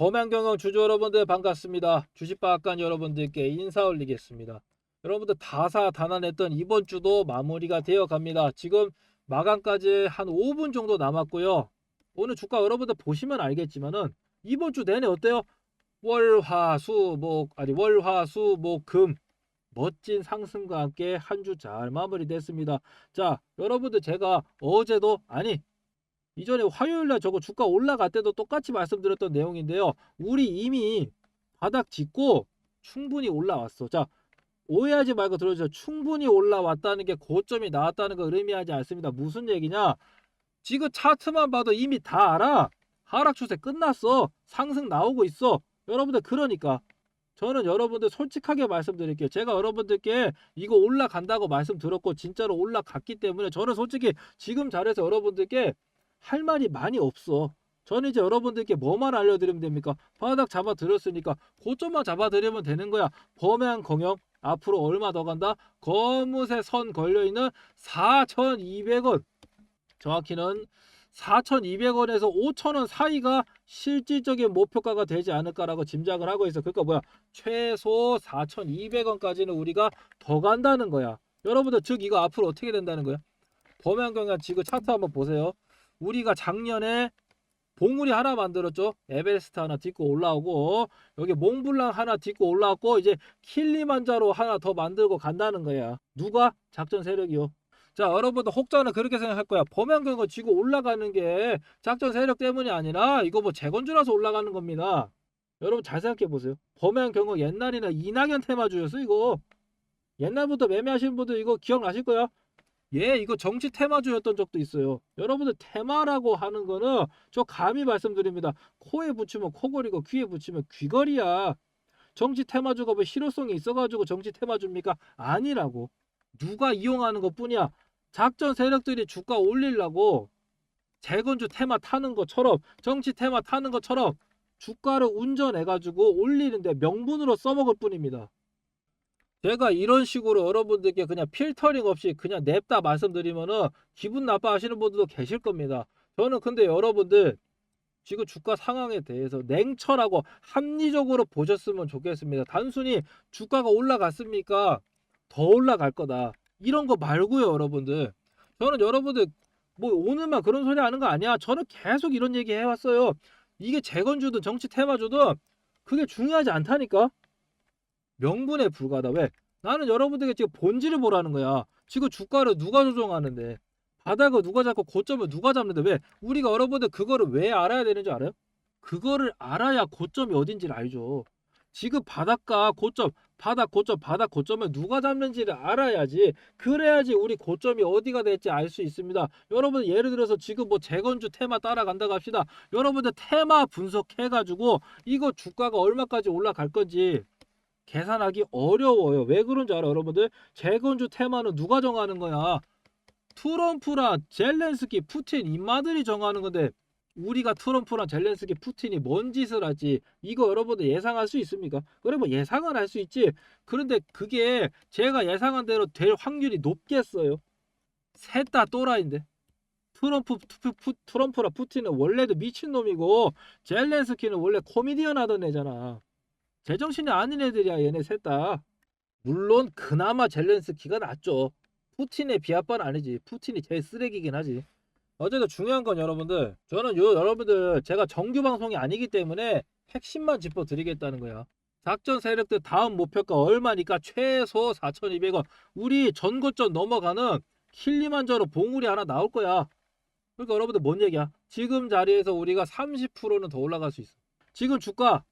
범양경영 주주 여러분들 반갑습니다. 주식박간 여러분들께 인사 올리겠습니다. 여러분들 다사다난했던 이번 주도 마무리가 되어 갑니다. 지금 마감까지 한 5분 정도 남았고요. 오늘 주가 여러분들 보시면 알겠지만은 이번 주 내내 어때요? 월 화 수 목 아니 월 화 수 목 금 멋진 상승과 함께 한 주 잘 마무리됐습니다. 자, 여러분들 제가 어제도 아니 이전에 화요일날 저거 주가 올라갈 때도 똑같이 말씀드렸던 내용인데요. 우리 이미 바닥 짚고 충분히 올라왔어. 자, 오해하지 말고 들어주세요. 충분히 올라왔다는 게 고점이 나왔다는 걸 의미하지 않습니다. 무슨 얘기냐? 지금 차트만 봐도 이미 다 알아. 하락 추세 끝났어. 상승 나오고 있어. 여러분들 그러니까 저는 여러분들 솔직하게 말씀드릴게요. 제가 여러분들께 이거 올라간다고 말씀드렸고 진짜로 올라갔기 때문에 저는 솔직히 지금 자리에서 여러분들께 할 말이 많이 없어. 저는 이제 여러분들께 뭐만 알려드리면 됩니까? 바닥 잡아드렸으니까 고점만 잡아드리면 되는 거야. 범양 공영 앞으로 얼마 더 간다? 거뭇에 선 걸려있는 4,200원. 정확히는 4,200원에서 5,000원 사이가 실질적인 목표가가 되지 않을까라고 짐작을 하고 있어. 그러니까 뭐야? 최소 4,200원까지는 우리가 더 간다는 거야. 여러분들 즉 이거 앞으로 어떻게 된다는 거야? 범양경영 지금 차트 한번 보세요. 우리가 작년에 봉우리 하나 만들었죠. 에베레스트 하나 딛고 올라오고 여기 몽블랑 하나 딛고 올라왔고 이제 킬리만자로 하나 더 만들고 간다는 거야. 누가? 작전 세력이요. 자, 여러분들 혹자는 그렇게 생각할 거야. 범양경거 지고 올라가는 게 작전 세력 때문이 아니라 이거 뭐 재건주라서 올라가는 겁니다. 여러분 잘 생각해 보세요. 범양경거 옛날에는 이낙연 테마주였어 이거. 옛날부터 매매하시는 분들 이거 기억나실 거야. 예, 이거 정치 테마주였던 적도 있어요. 여러분들 테마라고 하는 거는 저 감히 말씀드립니다. 코에 붙이면 코걸이고 귀에 붙이면 귀걸이야. 정치 테마주가 뭐 실효성이 있어가지고 정치 테마주입니까? 아니라고. 누가 이용하는 것 뿐이야. 작전 세력들이 주가 올리려고 재건주 테마 타는 것처럼 정치 테마 타는 것처럼 주가를 운전해가지고 올리는데 명분으로 써먹을 뿐입니다. 제가 이런 식으로 여러분들께 그냥 필터링 없이 그냥 냅다 말씀드리면은 기분 나빠하시는 분들도 계실 겁니다. 저는 근데 여러분들 지금 주가 상황에 대해서 냉철하고 합리적으로 보셨으면 좋겠습니다. 단순히 주가가 올라갔습니까? 더 올라갈 거다. 이런 거 말고요, 여러분들. 저는 여러분들 뭐 오늘만 그런 소리 하는 거 아니야. 저는 계속 이런 얘기 해왔어요. 이게 재건주든 정치 테마주든 그게 중요하지 않다니까. 명분에 불과하다. 왜? 나는 여러분들에게 지금 본질을 보라는 거야. 지금 주가를 누가 조정하는데 바닥을 누가 잡고 고점을 누가 잡는데 왜? 우리가 여러분들 그거를 왜 알아야 되는지 알아요? 그거를 알아야 고점이 어딘지를 알죠. 지금 바닥과 고점, 바닥 고점, 바닥 고점을 누가 잡는지를 알아야지. 그래야지 우리 고점이 어디가 될지 알 수 있습니다. 여러분 예를 들어서 지금 뭐 재건주 테마 따라간다고 합시다. 여러분들 테마 분석해가지고 이거 주가가 얼마까지 올라갈 건지 계산하기 어려워요. 왜 그런 줄 알아, 여러분들? 재건주 테마는 누가 정하는 거야? 트럼프랑 젤렌스키, 푸틴 이마들이 정하는 건데 우리가 트럼프랑 젤렌스키, 푸틴이 뭔 짓을 하지? 이거 여러분들 예상할 수 있습니까? 그래 뭐 예상은 할 수 있지. 그런데 그게 제가 예상한 대로 될 확률이 높겠어요. 셋 다 또라이인데. 트럼프 푸, 푸, 트럼프랑 푸틴은 원래도 미친놈이고 젤렌스키는 원래 코미디언 하던 애잖아. 제정신이 아닌 애들이야 얘네 셋 다. 물론 그나마 젤렌스키가 낫죠. 푸틴의 비하반 아니지. 푸틴이 제일 쓰레기긴 하지. 어제도 중요한 건 여러분들 저는 요 여러분들 제가 정규 방송이 아니기 때문에 핵심만 짚어드리겠다는 거야. 작전 세력들 다음 목표가 얼마니까 최소 4,200원. 우리 전고점 넘어가는 킬리만저로 봉우리 하나 나올 거야. 그러니까 여러분들 뭔 얘기야? 지금 자리에서 우리가 30%는 더 올라갈 수 있어. 지금 주가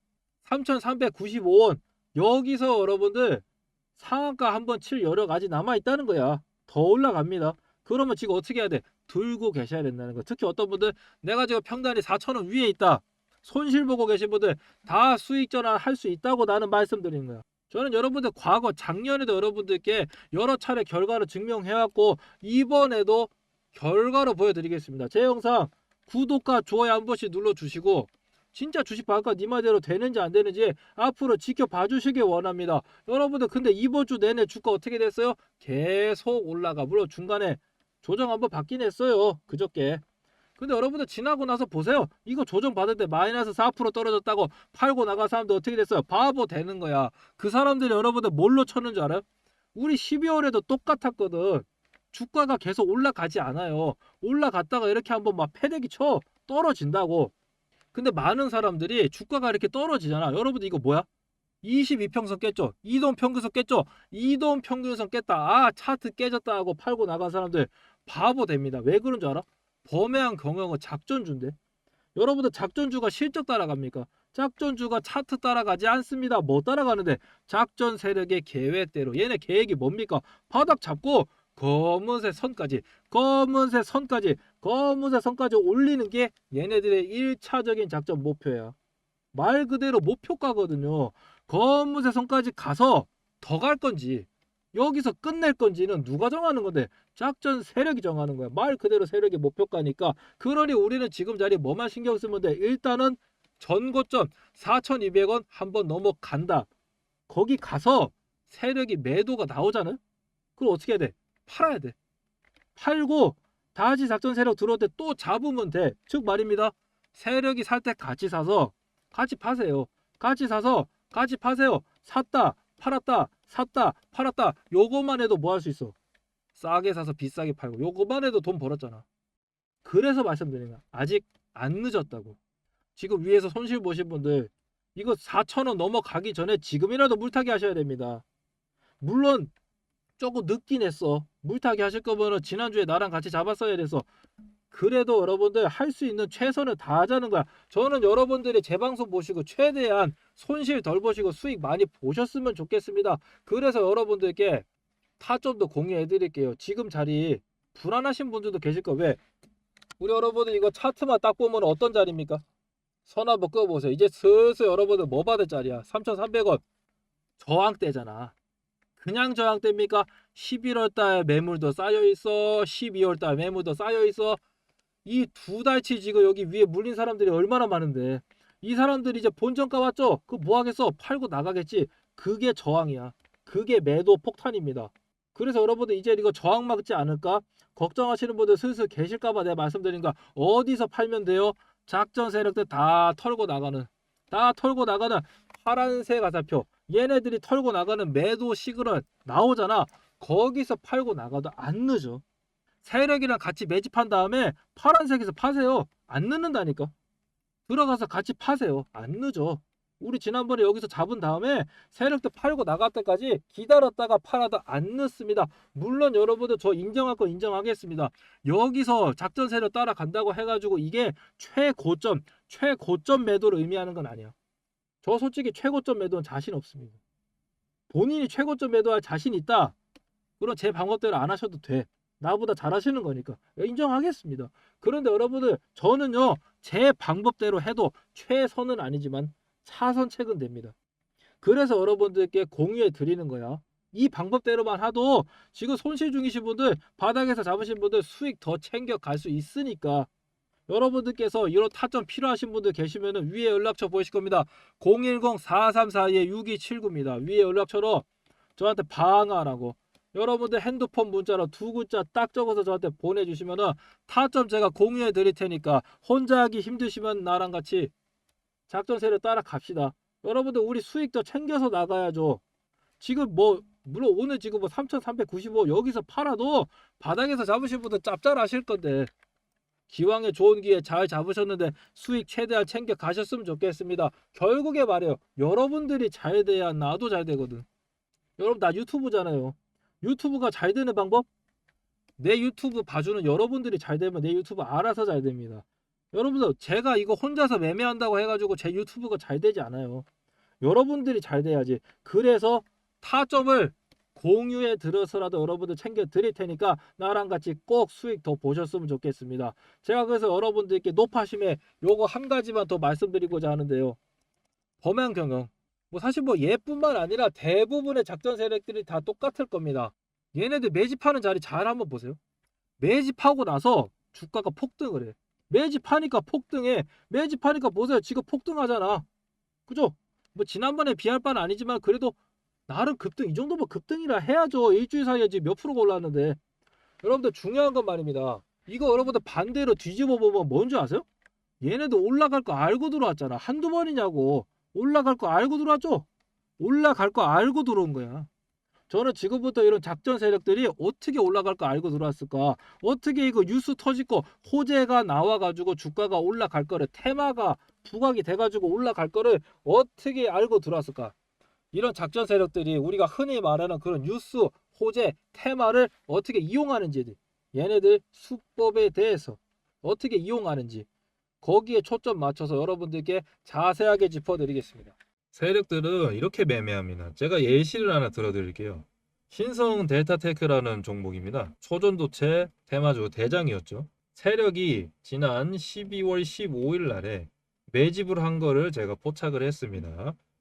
3,395원. 여기서 여러분들 상한가 한번 칠 여력 아직 남아 있다는 거야. 더 올라갑니다. 그러면 지금 어떻게 해야 돼? 들고 계셔야 된다는 거. 특히 어떤 분들 내가 지금 평단이 4,000원 위에 있다. 손실 보고 계신 분들 다 수익 전환할 수 있다고 나는 말씀드리는 거야. 저는 여러분들 과거 작년에도 여러분들께 여러 차례 결과를 증명해왔고 이번에도 결과로 보여드리겠습니다. 제 영상 구독과 좋아요 한 번씩 눌러주시고 진짜 주식 바가 니 말대로 되는지 안 되는지 앞으로 지켜봐 주시길 원합니다. 여러분들 근데 이번 주 내내 주가 어떻게 됐어요? 계속 올라가. 물론 중간에 조정 한번 받긴 했어요. 그저께. 근데 여러분들 지나고 나서 보세요. 이거 조정 받을 때 마이너스 4% 떨어졌다고 팔고 나간 사람들 어떻게 됐어요? 바보 되는 거야. 그 사람들이 여러분들 뭘로 쳤는 줄 알아요? 우리 12월에도 똑같았거든. 주가가 계속 올라가지 않아요. 올라갔다가 이렇게 한번 막 패대기 쳐 떨어진다고. 근데 많은 사람들이 주가가 이렇게 떨어지잖아. 여러분들 이거 뭐야? 22평선 깼죠? 이동 평균선 깼죠? 이동 평균선 깼다. 아 차트 깨졌다 하고 팔고 나간 사람들 바보 됩니다. 왜 그런 줄 알아? 범해한 경영은 작전주인데. 여러분들 작전주가 실적 따라갑니까? 작전주가 차트 따라가지 않습니다. 뭐 따라가는데? 작전 세력의 계획대로. 얘네 계획이 뭡니까? 바닥 잡고 검은색 선까지, 검은색 선까지, 검은색 선까지 올리는 게 얘네들의 1차적인 작전 목표야. 말 그대로 목표가거든요. 검은색 선까지 가서 더 갈 건지 여기서 끝낼 건지는 누가 정하는 건데 작전 세력이 정하는 거야. 말 그대로 세력이 목표가니까 그러니 우리는 지금 자리 뭐만 신경 쓰면 돼. 일단은 전고점 4,200원 한번 넘어간다. 거기 가서 세력이 매도가 나오잖아요. 그럼 어떻게 해야 돼? 팔아야 돼. 팔고 다시 작전 세력 들어올 때 또 잡으면 돼. 즉 말입니다. 세력이 살 때 같이 사서 같이 파세요. 같이 사서 같이 파세요. 샀다, 팔았다, 샀다, 팔았다. 요거만 해도 뭐 할 수 있어? 싸게 사서 비싸게 팔고 요거만 해도 돈 벌었잖아. 그래서 말씀드리는 거야. 아직 안 늦었다고. 지금 위에서 손실 보신 분들 이거 4,000원 넘어가기 전에 지금이라도 물타기 하셔야 됩니다. 물론 조금 늦긴 했어. 물타기 하실 거면은 지난주에 나랑 같이 잡았어야 돼서 그래도 여러분들 할 수 있는 최선을 다하자는 거야. 저는 여러분들이 제 방송 보시고 최대한 손실 덜 보시고 수익 많이 보셨으면 좋겠습니다. 그래서 여러분들께 타점도 공유해 드릴게요. 지금 자리 불안하신 분들도 계실 거 왜? 우리 여러분들 이거 차트만 딱 보면 어떤 자리입니까? 선 한번 꺼보세요. 이제 슬슬 여러분들 뭐 받을 자리야? 3,300원 저항대잖아. 그냥 저항대입니까? 11월 달 매물도 쌓여 있어. 12월 달 매물도 쌓여 있어. 이 두 달치 지금 여기 위에 물린 사람들이 얼마나 많은데 이 사람들이 이제 본전가 왔죠? 그 뭐 하겠어? 팔고 나가겠지. 그게 저항이야. 그게 매도 폭탄입니다. 그래서 여러분들 이제 이거 저항 막지 않을까? 걱정하시는 분들 슬슬 계실까봐 내가 말씀드린 거 어디서 팔면 돼요? 작전 세력들 다 털고 나가는 다 털고 나가는 파란색 가사표 얘네들이 털고 나가는 매도 시그널 나오잖아. 거기서 팔고 나가도 안 늦어. 세력이랑 같이 매집한 다음에 파란색에서 파세요. 안 늦는다니까. 들어가서 같이 파세요. 안 늦어. 우리 지난번에 여기서 잡은 다음에 세력도 팔고 나갈 때까지 기다렸다가 팔아도 안 늦습니다. 물론 여러분들 저 인정할 거 인정하겠습니다. 여기서 작전 세력 따라간다고 해가지고 이게 최고점, 최고점 매도를 의미하는 건 아니야. 저 솔직히 최고점 매도는 자신 없습니다. 본인이 최고점 매도할 자신 있다. 그럼 제 방법대로 안 하셔도 돼. 나보다 잘하시는 거니까 인정하겠습니다. 그런데 여러분들 저는요 제 방법대로 해도 최선은 아니지만 차선책은 됩니다. 그래서 여러분들께 공유해 드리는 거야. 이 방법대로만 하도 지금 손실 중이신 분들 바닥에서 잡으신 분들 수익 더 챙겨 갈 수 있으니까 여러분들께서 이런 타점 필요하신 분들 계시면은 위에 연락처 보이실 겁니다. 010-4342-6279입니다. 위에 연락처로 저한테 방하라고 여러분들 핸드폰 문자로 두 글자 딱 적어서 저한테 보내주시면은 타점 제가 공유해 드릴 테니까 혼자 하기 힘드시면 나랑 같이 작전세를 따라 갑시다. 여러분들 우리 수익도 챙겨서 나가야죠. 지금 뭐 물론 오늘 지금 뭐 3,395 여기서 팔아도 바닥에서 잡으신 분들 짭짤하실 건데 기왕에 좋은 기회 잘 잡으셨는데 수익 최대한 챙겨 가셨으면 좋겠습니다. 결국에 말해요. 여러분들이 잘 돼야 나도 잘 되거든. 여러분 나 유튜브잖아요. 유튜브가 잘 되는 방법? 내 유튜브 봐주는 여러분들이 잘 되면 내 유튜브 알아서 잘 됩니다. 여러분들 제가 이거 혼자서 매매한다고 해가지고 제 유튜브가 잘 되지 않아요. 여러분들이 잘 돼야지. 그래서 타점을 공유에 들어서라도 여러분들 챙겨 드릴 테니까 나랑 같이 꼭 수익 더 보셨으면 좋겠습니다. 제가 그래서 여러분들께 높아심에 요거 한 가지만 더 말씀드리고자 하는데요. 범행 경영. 뭐 사실 뭐 얘뿐만 아니라 대부분의 작전 세력들이 다 똑같을 겁니다. 얘네들 매집하는 자리 잘 한번 보세요. 매집하고 나서 주가가 폭등을 해. 매집하니까 폭등해. 매집하니까 보세요. 지금 폭등하잖아. 그죠? 뭐 지난번에 비할 바는 아니지만 그래도 나름 급등 이 정도면 급등이라 해야죠. 일주일 사이에 지금 몇 프로가 올랐는데 여러분들 중요한 건 말입니다. 이거 여러분들 반대로 뒤집어 보면 뭔지 아세요? 얘네도 올라갈 거 알고 들어왔잖아. 한두 번이냐고. 올라갈 거 알고 들어왔죠? 올라갈 거 알고 들어온 거야. 저는 지금부터 이런 작전 세력들이 어떻게 올라갈 거 알고 들어왔을까? 어떻게 이거 뉴스 거 호재가 나와가지고 주가가 올라갈 거를 테마가 부각이 돼가지고 올라갈 거를 어떻게 알고 들어왔을까? 이런 작전 세력들이 우리가 흔히 말하는 그런 뉴스 호재 테마를 어떻게 이용하는지 얘네들 수법에 대해서 어떻게 이용하는지 거기에 초점 맞춰서 여러분들께 자세하게 짚어드리겠습니다. 세력들은 이렇게 매매합니다. 제가 예시를 하나 들어드릴게요. 신성 델타테크라는 종목입니다. 초전도체 테마주 대장이었죠. 세력이 지난 12월 15일 날에 매집을 한 거를 제가 포착을 했습니다.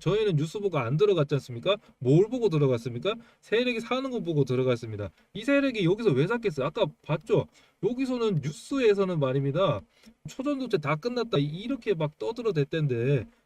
저희는 뉴스 보고 안 들어갔지 않습니까? 뭘 보고 들어갔습니까? 세력이 사는 거 보고 들어갔습니다. 이 세력이 여기서 왜 샀겠어요? 아까 봤죠? 여기서는 뉴스에서는 말입니다. 초전도체 다 끝났다 이렇게 막 떠들어댔던데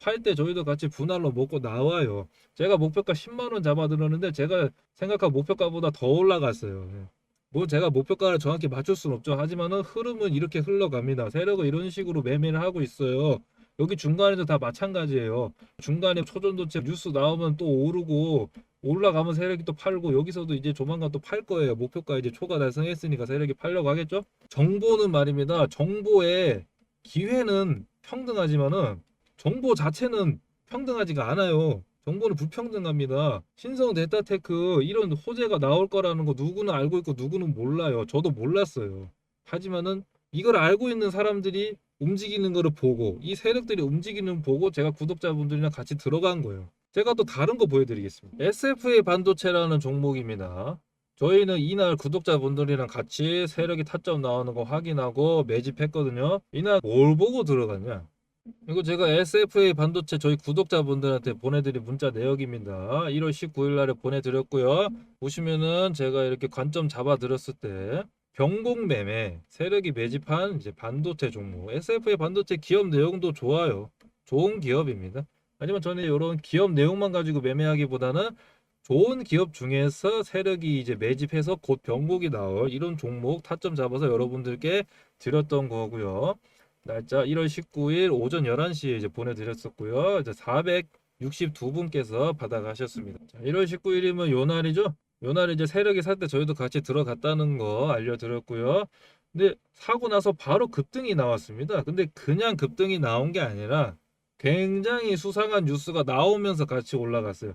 팔 때 저희도 같이 분할로 먹고 나와요. 제가 목표가 10만 원 잡아 들었는데 제가 생각한 목표가보다 더 올라갔어요. 예. 뭐 제가 목표가를 정확히 맞출 수는 없죠. 하지만은 흐름은 이렇게 흘러갑니다. 세력은 이런 식으로 매매를 하고 있어요. 여기 중간에도 다 마찬가지예요. 중간에 초전도체 뉴스 나오면 또 오르고 올라가면 세력이 또 팔고 여기서도 이제 조만간 또 팔 거예요. 목표가 이제 초과 달성했으니까 세력이 팔려고 하겠죠. 정보는 말입니다. 정보의 기회는 평등하지만은 정보 자체는 평등하지가 않아요. 정보는 불평등합니다. 신성 데이터테크 이런 호재가 나올 거라는 거 누구는 알고 있고 누구는 몰라요. 저도 몰랐어요. 하지만은 이걸 알고 있는 사람들이 움직이는 거를 보고 이 세력들이 움직이는 보고 제가 구독자분들이랑 같이 들어간 거예요. 제가 또 다른 거 보여드리겠습니다. SFA 반도체라는 종목입니다. 저희는 이날 구독자분들이랑 같이 세력이 타점 나오는 거 확인하고 매집했거든요. 이날 뭘 보고 들어갔냐? 이거 제가 SFA 반도체 저희 구독자분들한테 보내드린 문자 내역입니다. 1월 19일 날에 보내드렸고요. 보시면은 제가 이렇게 관점 잡아드렸을 때 경공 매매 세력이 매집한 이제 반도체 종목 SFA 반도체 기업 내용도 좋아요. 좋은 기업입니다. 하지만 저는 이런 기업 내용만 가지고 매매하기보다는 좋은 기업 중에서 세력이 이제 매집해서 곧 병목이 나올 이런 종목 타점 잡아서 여러분들께 드렸던 거고요. 날짜 1월 19일 오전 11시에 이제 보내드렸었고요. 이제 462분께서 받아가셨습니다. 자, 1월 19일이면 요 날이죠? 요 날에 이제 세력이 살 때 저희도 같이 들어갔다는 거 알려드렸고요. 근데 사고 나서 바로 급등이 나왔습니다. 근데 그냥 급등이 나온 게 아니라 굉장히 수상한 뉴스가 나오면서 같이 올라갔어요.